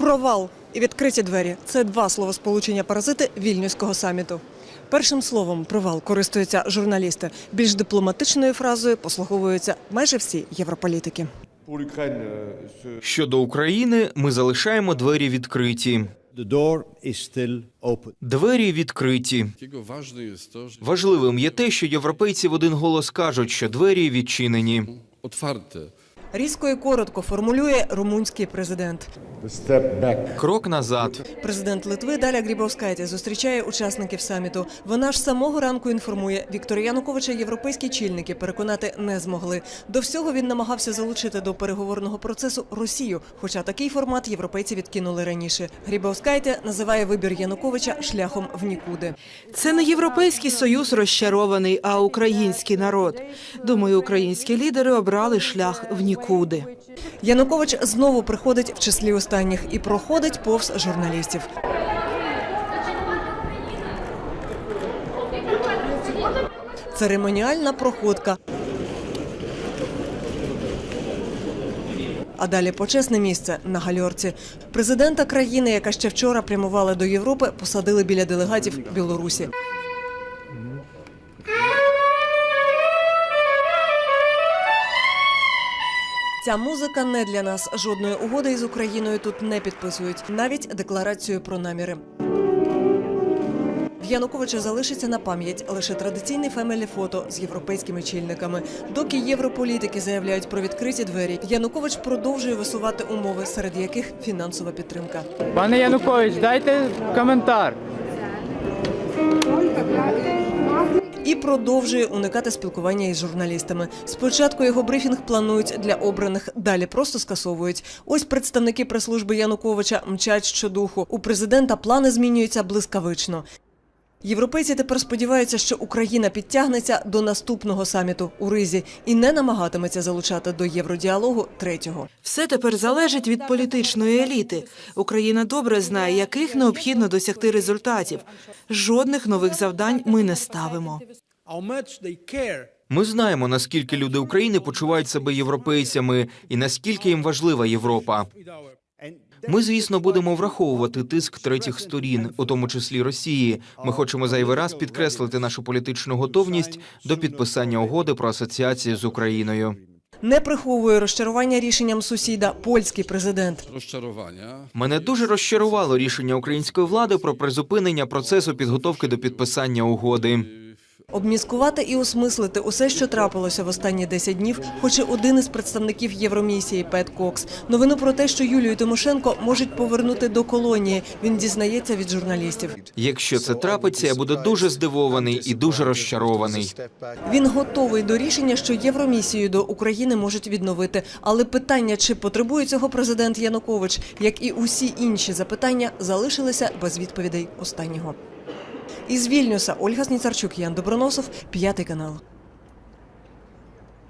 Провал і відкриті двері це два словосполучення паразити вільнюського саміту. Першим словом провал користуються журналісти. Більш дипломатичною фразою послуговуються майже всі європолітики. Щодо України, ми залишаємо двері відкриті. Двері відкриті. Важливим є те, що європейці в один голос кажуть, що двері відчинені. Різко і коротко формулює румунський президент. Крок назад. Президент Литви Даля Грібовскайте зустрічає учасників саміту. Вона ж самого ранку інформує, Віктора Януковича європейські чільники переконати не змогли. До всього він намагався залучити до переговорного процесу Росію, хоча такий формат європейці відкинули раніше. Грібовскайте називає вибір Януковича шляхом в нікуди. Це не європейський союз розчарований, а український народ. Думаю, українські лідери обрали шлях в нікуди. Янукович знову приходить в числі останніх і проходить повз журналістів. Церемоніальна проходка. А далі почесне місце на гальорці. Президента країни, яка ще вчора прямувала до Європи, посадили біля делегатів Білорусі. Ця музика не для нас. Жодної угоди із Україною тут не підписують, навіть декларацію про наміри. В Януковича залишиться на пам'ять лише традиційне фемелі-фото з європейськими чільниками. Доки європолітики заявляють про відкриті двері, Янукович продовжує висувати умови, серед яких фінансова підтримка. Пане Янукович, дайте коментар. І продовжує уникати спілкування із журналістами. Спочатку його брифінг планують для обраних, далі просто скасовують. Ось представники прес-служби Януковича мчать щодуху. У президента плани змінюються блискавично. Європейці тепер сподіваються, що Україна підтягнеться до наступного саміту у Ризі і не намагатиметься залучати до євродіалогу третього. Все тепер залежить від політичної еліти. Україна добре знає, яких необхідно досягти результатів. Жодних нових завдань ми не ставимо. How much they care Ми знаємо, наскільки люди України почувають себе європейцями і наскільки їм важлива Європа. Ми, звісно, будемо враховувати тиск третіх сторін, у тому числі Росії. Ми хочемо зайвий раз підкреслити нашу політичну готовність до підписання угоди про асоціацію з Україною. Не приховує розчарування рішенням сусіда польський президент. Rozczarowania. Мене дуже розчарувало рішення української влади про призупинення процесу підготовки до підписання угоди. Обміскувати і осмислити усе, що трапилося в останні 10 днів, хоче один із представників Євромісії Пет Кокс. Новину про те, що Юлію Тимошенко можуть повернути до колонії. Він дізнається від журналістів. Якщо це трапиться, я буду дуже здивований і дуже розчарований. Він готовий до рішення, що Євромісію до України можуть відновити. Але питання, чи потребує цього президент Янукович, як і усі інші запитання, залишилися без відповідей останнього. Із Вільнюса Ольга Сніцарчук, Ян Доброносов, п'ятий канал.